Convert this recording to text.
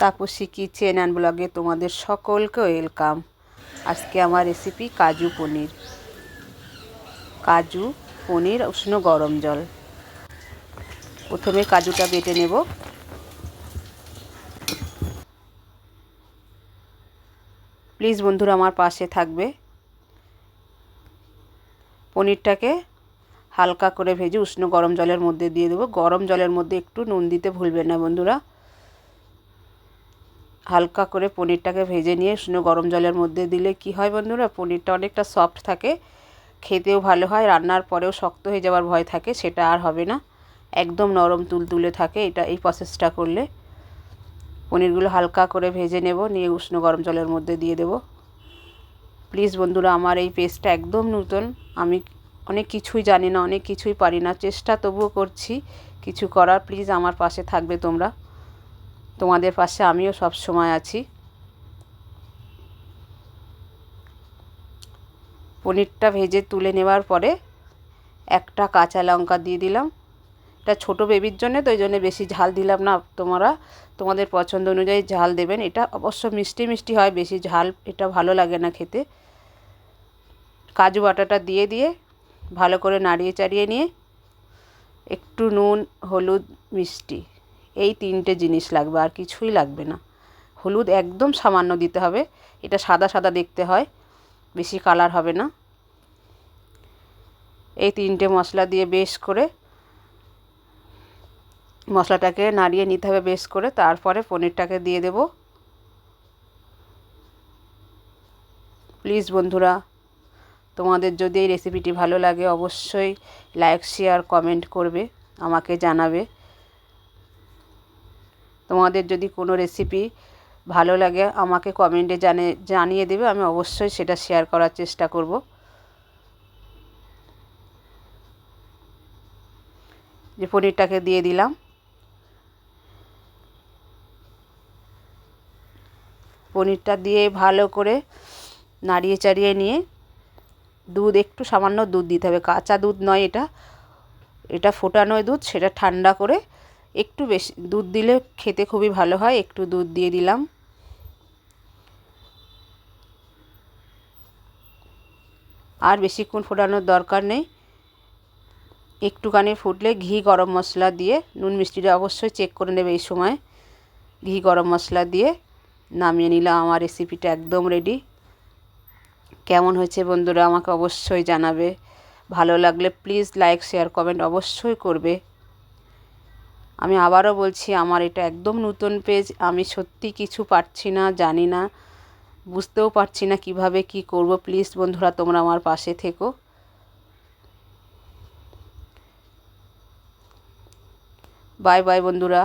Tapasi kitchen and ব্লগে তোমাদের সকলকে ওয়েলকাম। আজকে আমার রেসিপি কাজু পনির। কাজু পনির উষ্ণ গরম জল। প্রথমে কাজুটা বেটে নেব। প্লিজ বন্ধুরা আমার পাশে থাকবে। পনিরটাকে হালকা করে ভেজে উষ্ণ গরম জলের মধ্যে দিয়ে দেবো। গরম জলের মধ্যে একটু নুন দিতে ভুলবেন না বন্ধুরা। হালকা করে পনিরটাকে ভেজে নিয়ে উষ্ণ গরম জলের মধ্যে দিলে কি হয় বন্ধুরা? পনিরটা অনেকটা সফট থাকে। খেতেও ভালো হয়, রান্নার পরেও শক্ত হয়ে যাওয়ার ভয় থাকে, সেটা আর হবে না। একদম নরম তুলতুলে থাকে, এটা এই প্রসেসটা করলে। পনিরগুলো হালকা করে ভেজে নেব, নিয়ে উষ্ণ গরম জলের মধ্যে দিয়ে দেব। প্লিজ বন্ধুরা, আমার এই পেস্টটা একদম নতুন। আমি অনেক কিছুই জানি না, অনেক কিছুই পারি না। চেষ্টা তবুও করছি। কিছু করার প্লিজ আমার পাশে থাকবে তোমরা। তোমাদের পাশে আমিও সব সময় আছি। পনিরটা ভেজে তুলে নেওয়ার পরে একটা কাঁচা লঙ্কা দিয়ে দিলাম। এটা ছোটো বেবির জন্য তো ওই জন্য বেশি ঝাল দিলাম না তোমরা। তোমাদের পছন্দ অনুযায়ী ঝাল দেবেন। এটা অবশ্য মিষ্টি মিষ্টি হয়, বেশি ঝাল এটা ভালো লাগে না খেতে। কাজু বাটাটা দিয়ে দিয়ে ভালো করে নাড়িয়ে চাড়িয়ে নিয়ে একটু নুন, হলুদ, মিষ্টি। এই তিনটে জিনিস লাগবে, আর কিছুই লাগবে না। হলুদ একদম সামান্য দিতে হবে, এটা সাদা সাদা দেখতে হয়, বেশি কালার হবে না। এই তিনটে মশলা দিয়ে বেশ করে মশলাটাকে নাড়িয়ে নিতে হবে বেশ করে, তারপরে পনিরটাকে দিয়ে দেব। প্লিজ বন্ধুরা, তোমাদের যদি এই রেসিপিটি ভালো লাগে, অবশ্যই লাইক শেয়ার কমেন্ট করবে, আমাকে জানাবে। তোমাদের যদি কোনো রেসিপি ভালো লাগে, আমাকে কমেন্টে জানে, জানিয়ে দেবে, আমি অবশ্যই সেটা শেয়ার করার চেষ্টা করব। যে পনিরটাকে দিয়ে দিলাম। পনিরটা দিয়ে ভালো করে নাড়িয়ে চাড়িয়ে নিয়ে দুধ, একটু সামান্য দুধ দিতে হবে। কাঁচা দুধ নয় এটা। এটা ফোটানোয় দুধ, সেটা ঠান্ডা করে একটু বেশি, দুধ দিলে খেতে খুবই ভালো হয়, একটু দুধ দিয়ে দিলাম। আর বেশিক্ষণ ফোটানোর দরকার নেই। একটুখানি ফুটলে ঘি গরম মশলা দিয়ে, নুন মিষ্টিটা অবশ্যই চেক করে নেবে এই সময়। ঘি গরম মশলা দিয়ে নামিয়ে নিলাম, আমার রেসিপিটা একদম রেডি কেমন হয়েছে বন্ধুরা আমাকে অবশ্যই জানাবে। ভালো লাগলে প্লিজ লাইক শেয়ার কমেন্ট অবশ্যই করবে। আমি আবারও বলছি, আমার এটা একদম নতুন পেজ আমি সত্যি কিছু পারছি না, জানি না, বুঝতেও পারছি না কীভাবে কি করব। প্লিজ বন্ধুরা, তোমরা আমার পাশে থেকো। বাই বাই বন্ধুরা।